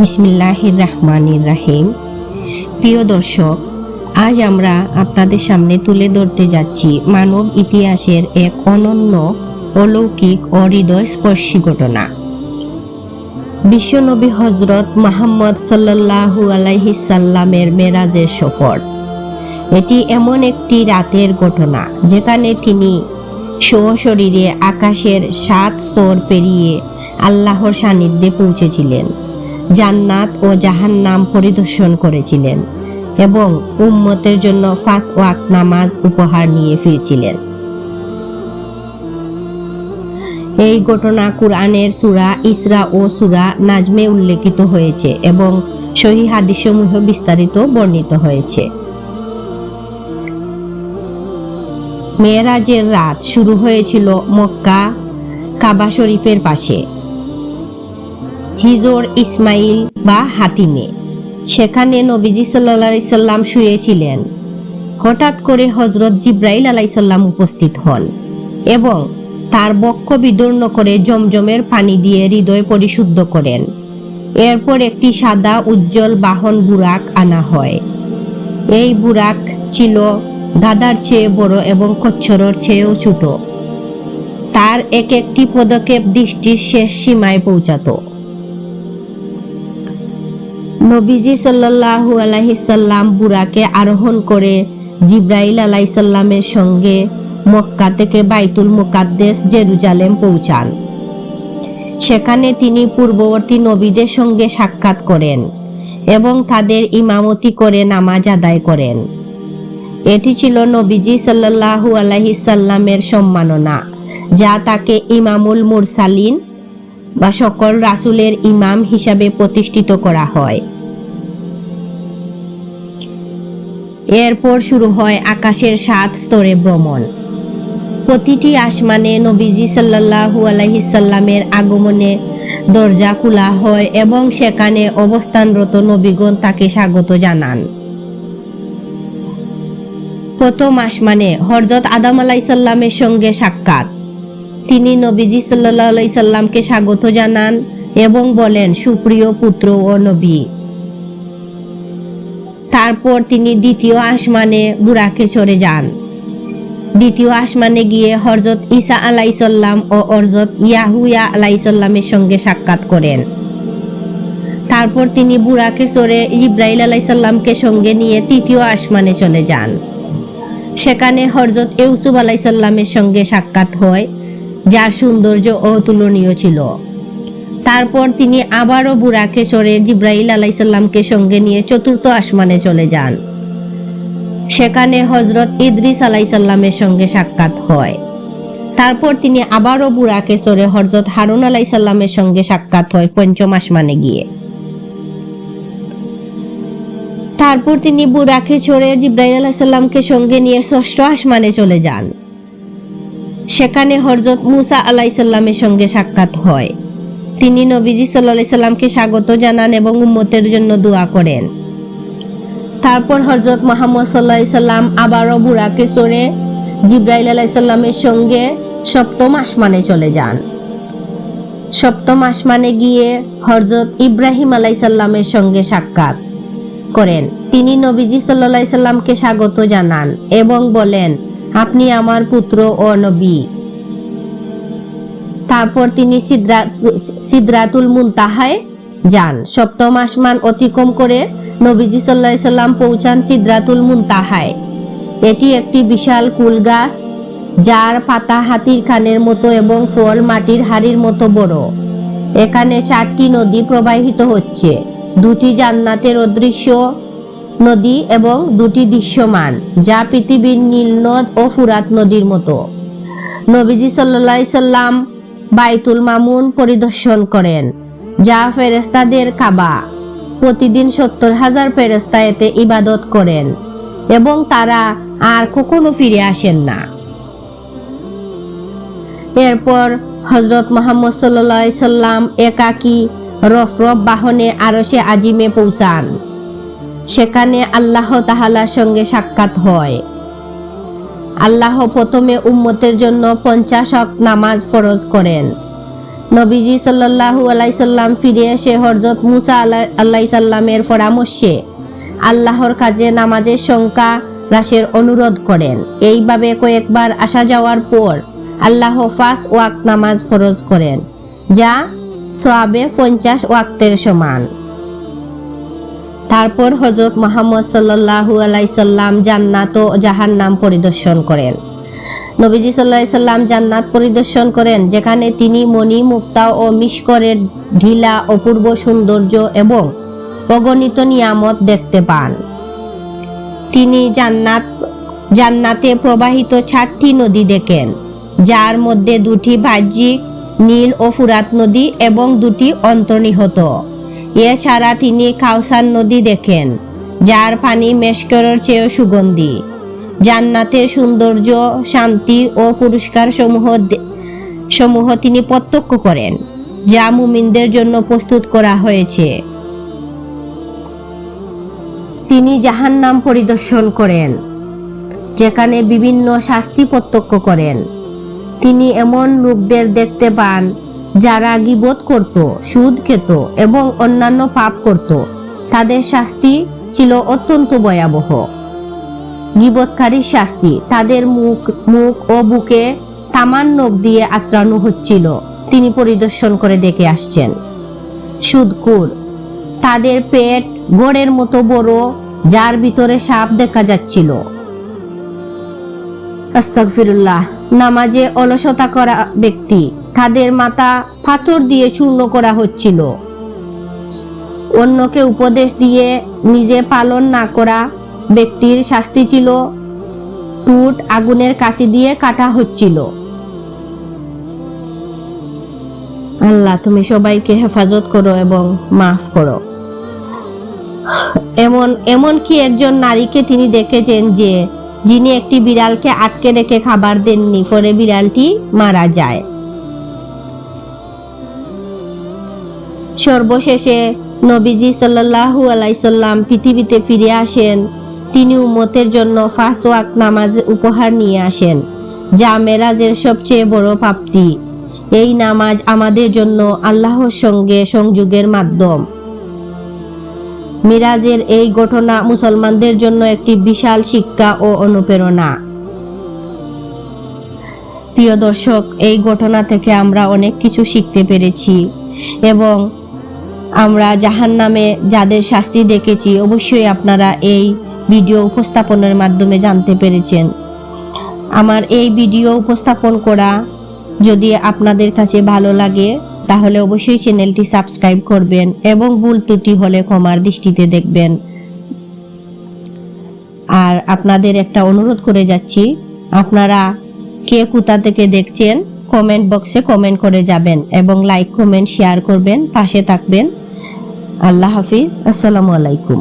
বিসমিল্লাহির রহমানির রাহিম প্রিয় দর্শক, আজ আমরা আপনাদের সামনে তুলে ধরতে যাচ্ছি মানব ইতিহাসের এক অনন্য অলৌকিক ও হৃদয়স্পর্শী ঘটনা বিশ্বনবী হজরত মোহাম্মদ সাল্লাল্লাহু আলাইহি সাল্লামের মেরাজের সফর। এটি এমন একটি রাতের ঘটনা, যেখানে তিনি সশরীরে আকাশের সাত স্তর পেরিয়ে আল্লাহর সান্নিধ্যে পৌঁছেছিলেন। জান্নাত ও জাহান্নাম পরিদর্শন করেছিলেন এবং উম্মতের জন্য ফাঁস ওয়াক নামাজ উপহার নিয়ে ফিরছিলেন। এই ঘটনা কুরআনের সুরা ইসরা ও সুরা নাজমে উল্লেখিত হয়েছে এবং সহি হাদিসসমূহ বিস্তারিত বর্ণিত হয়েছে। মেয়েরাজের রাত শুরু হয়েছিল মক্কা কাবা শরীফের পাশে। হিজর ইসমাইল বা হাতিমে, সেখানে নবীজি সাল্লা সাল্লাম শুয়েছিলেন। হঠাৎ করে হজরত জিব্রাইল আলাইসাল্লাম উপস্থিত হন এবং তার বক্ষ বিদীর্ণ করে জমজমের পানি দিয়ে হৃদয় পরিশুদ্ধ করেন। এরপর একটি সাদা উজ্জ্বল বাহন বুরাক আনা হয়। এই বুরাক ছিল গাদার চেয়ে বড় এবং কচ্ছরের চেয়েও ছোট। তার এক একটি পদক্ষেপ দৃষ্টির শেষ সীমায় পৌঁছাতো। নবীজি সাল্লাল্লাহু আলাইহি সাল্লাম বুরাকে আরোহণ করে জিব্রাইল আলাইসাল্লামের সঙ্গে মক্কা থেকে বাইতুল মুকাদ্দেস জেরুজালেম পৌঁছান। সেখানে তিনি পূর্ববর্তী নবীদের সঙ্গে সাক্ষাৎ করেন এবং তাদের ইমামতি করে নামাজ আদায় করেন। এটি ছিল নবীজি সাল্লাল্লাহু আলাইহি সাল্লামের সম্মাননা, যা তাকে ইমামুল মুরসালিন বা সকল রাসুলের ইমাম হিসাবে প্রতিষ্ঠিত করা হয়। এরপর শুরু হয় আকাশের সাত স্তরে ভ্রমণ। প্রতিটি আসমানে নবীজি সাল্লাল্লাহু আলাইহি সাল্লামের আগমনে দরজা খোলা হয় এবং সেখানে অবস্থানরত নবীগণ তাকে স্বাগত জানান। প্রথম আসমানে হরজত আদম আলাইসাল্লামের সঙ্গে সাক্ষাৎ। তিনি নবীজি সাল্লাহ আলাইসাল্লামকে স্বাগত জানান এবং বলেন, সুপ্রিয় পুত্র ও নবী তারপর তিনি দ্বিতীয় আসমানে বুড়াকে চড়ে যান। দ্বিতীয় আসমানে গিয়ে হরজত ঈসা আলাইসাল্লাম ও হরজত ইয়াহুয়া আলাইসাল্লামের সঙ্গে সাক্ষাৎ করেন। তারপর তিনি বুড়াকে চড়ে ইব্রাহিল আলাইসাল্লামকে সঙ্গে নিয়ে তৃতীয় আসমানে চলে যান। সেখানে হরজত ইউসুফ আলাইসাল্লামের সঙ্গে সাক্ষাৎ হয়, যার সৌন্দর্য অতুলনীয় ছিল। তারপর তিনি আবারও বুড়াকে চড়ে জিব্রাইল আলাইসাল্লামকে সঙ্গে নিয়ে চতুর্থ আসমানে চলে যান। সেখানে হজরত ইদ্রিস আলাইসাল্লামের সঙ্গে সাক্ষাৎ হয়। তারপর তিনি আবারও বুড়াকে সরে হজরত হারুন আলাইসাল্লামের সঙ্গে সাক্ষাৎ হয় পঞ্চম আসমানে গিয়ে। তারপর তিনি বুড়াকে চড়ে জিব্রাইল আলাইসাল্লামকে সঙ্গে নিয়ে ষষ্ঠ আসমানে চলে যান। সেখানে হরজত মুসা আলাইসাল্লামের সঙ্গে সাক্ষাৎ হয়। তিনি নবীজি সাল্লা সাল্লামকে স্বাগত জানান এবং উম্মতের জন্য দোয়া করেন। তারপর হজরত মোহাম্মদ সাল্লাহ সাল্লাম আবারও বুড়াকে চড়ে জিব্রাইল আলাইসাল্লামের সঙ্গে সপ্তম আসমানে চলে যান। সপ্তম আসমানে গিয়ে হরজত ইব্রাহিম আলাইসাল্লামের সঙ্গে সাক্ষাৎ করেন। তিনি নবীজি সাল্লা সাল্লামকে স্বাগত জানান এবং বলেন, আপনি আমার পুত্র ও নবী। তারপর তিনি সিদ্রাতুল মুনতাহায় যান। সপ্তম আসমান অতিক্রম করে নবীজি সাল্লাহ সাল্লাম পৌঁছান সিদ্রাতুল মুনতাহায়। এটি একটি বিশাল কুল গাছ, যার পাতা হাতির খানের মতো এবং ফল মাটির হাড়ির মতো বড়। এখানে চারটি নদী প্রবাহিত হচ্ছে। দুটি জান্নাতের অদৃশ্য নদী এবং দুটি দৃশ্যমান, যা পৃথিবীর নীল নদ ও ফুরাত নদীর মতো। নবীজি সাল্লা সাল্লাম বাইতুল মামুন পরিদর্শন করেন, যা ফেরেস্তাদের কাবা। প্রতিদিন সত্তর হাজার ফেরেস্তা এতে ইবাদত করেন, এবং তারা আর কখনো ফিরে আসেন না। এরপর হজরত মোহাম্মদ সাল্লা সাল্লাম একাকী রফরফ বাহনে আরশে আজিমে পৌঁছান। সেখানে আল্লাহ তাহালার সঙ্গে সাক্ষাৎ হয়। আল্লাহ প্রথমে উম্মতের জন্য পঞ্চাশ হক নামাজ ফরজ করেন। নবীজি সাল্লাল্লাহু আলাই সাল্লাম ফিরে এসে হরজত মুসা আল্লাহ সাল্লামের পরামর্শে আল্লাহর কাজে নামাজের সংখ্যা হ্রাসের অনুরোধ করেন। এইভাবে কয়েকবার আসা যাওয়ার পর আল্লাহ ফাস ওয়াক নামাজ ফরজ করেন, যা সোয়াবে পঞ্চাশ ওয়াক্তের সমান। তারপর হজরত মোহাম্মদ সাল্লাহু আলাইসাল্লাম জান্নাত ও জাহান নাম পরিদর্শন করেন। নবীজি সাল্লাহ সাল্লাম জান্নাত পরিদর্শন করেন, যেখানে তিনি মণি, মুক্তা ও মিশকরের ঢিলা, অপূর্ব সৌন্দর্য এবং অগণিত নিয়ামত দেখতে পান। তিনি জান্নাত, জান্নাতে প্রবাহিত চারটি নদী দেখেন, যার মধ্যে দুটি বাহ্যিক, নীল ও ফুরাত নদী এবং দুটি অন্তর্নিহত। এছাড়া তিনি কাউসার নদী দেখেন, যার পানি মেশকরের চেয়েও সুগন্ধি। জান্নাতের সৌন্দর্য, শান্তি ও পুরস্কার সমূহ সমূহ তিনি প্রত্যক্ষ করেন, যা মুমিনদের জন্য প্রস্তুত করা হয়েছে। তিনি জাহান্নাম পরিদর্শন করেন, যেখানে বিভিন্ন শাস্তি প্রত্যক্ষ করেন। তিনি এমন লোকদের দেখতে পান যারা গিবোধ করত, সুদ খেত এবং অন্যান্য পাপ করত, তাদের শাস্তি ছিল অত্যন্ত ভয়াবহ। গিবতকারীর শাস্তি তাদের মুখ মুখ ও বুকে তামান নখ দিয়ে আশ্রানো হচ্ছিল। তিনি পরিদর্শন করে দেখে আসছেন সুদকুর তাদের পেট গোড়ের মতো বড়, যার ভিতরে সাপ দেখা যাচ্ছিল। আস্তাগফিরুল্লাহ, নামাজে অলসতা করা ব্যক্তি, তাদের মাথা পাথর দিয়ে চূর্ণ করা হচ্ছিল। অন্যকে উপদেশ দিয়ে নিজে পালন না করা ব্যক্তির শাস্তি ছিল টুট আগুনের কাশি দিয়ে কাটা হচ্ছিল। আল্লাহ, তুমি সবাইকে হেফাজত করো এবং মাফ করো। এমন এমন কি একজন নারীকে তিনি দেখেছেন যে যিনি একটি বিড়ালকে আটকে রেখে খাবার দেননি, পরে বিড়ালটি মারা যায়। সর্বশেষে নবীজি সাল্লাল্লাহু আলাইসাল্লাম পৃথিবীতে ফিরে আসেন। তিনি উম্মতের জন্য ফাঁস ওয়াক নামাজ উপহার নিয়ে আসেন, যা মেরাজের সবচেয়ে বড় প্রাপ্তি। এই নামাজ আমাদের জন্য আল্লাহর সঙ্গে সংযোগের মাধ্যম। মিরাজের এই ঘটনা মুসলমানদের জন্য একটি বিশাল শিক্ষা ও অনুপ্রেরণা। প্রিয় দর্শক, এই ঘটনা থেকে আমরা অনেক কিছু শিখতে পেরেছি এবং আমরা জাহান নামে যাদের শাস্তি দেখেছি, অবশ্যই আপনারা এই ভিডিও উপস্থাপনের মাধ্যমে জানতে পেরেছেন। আমার এই ভিডিও উপস্থাপন করা যদি আপনাদের কাছে ভালো লাগে তাহলে অবশ্যই চ্যানেলটি সাবস্ক্রাইব করবেন এবং ভুল ত্রুটি হলে ক্ষমার দৃষ্টিতে দেখবেন। আর আপনাদের একটা অনুরোধ করে যাচ্ছি, আপনারা কে কোথা থেকে দেখছেন কমেন্ট বক্সে কমেন্ট করে যাবেন এবং লাইক কমেন্ট শেয়ার করবেন, পাশে থাকবেন। আল্লাহ হাফিজ, আসসালামু আলাইকুম।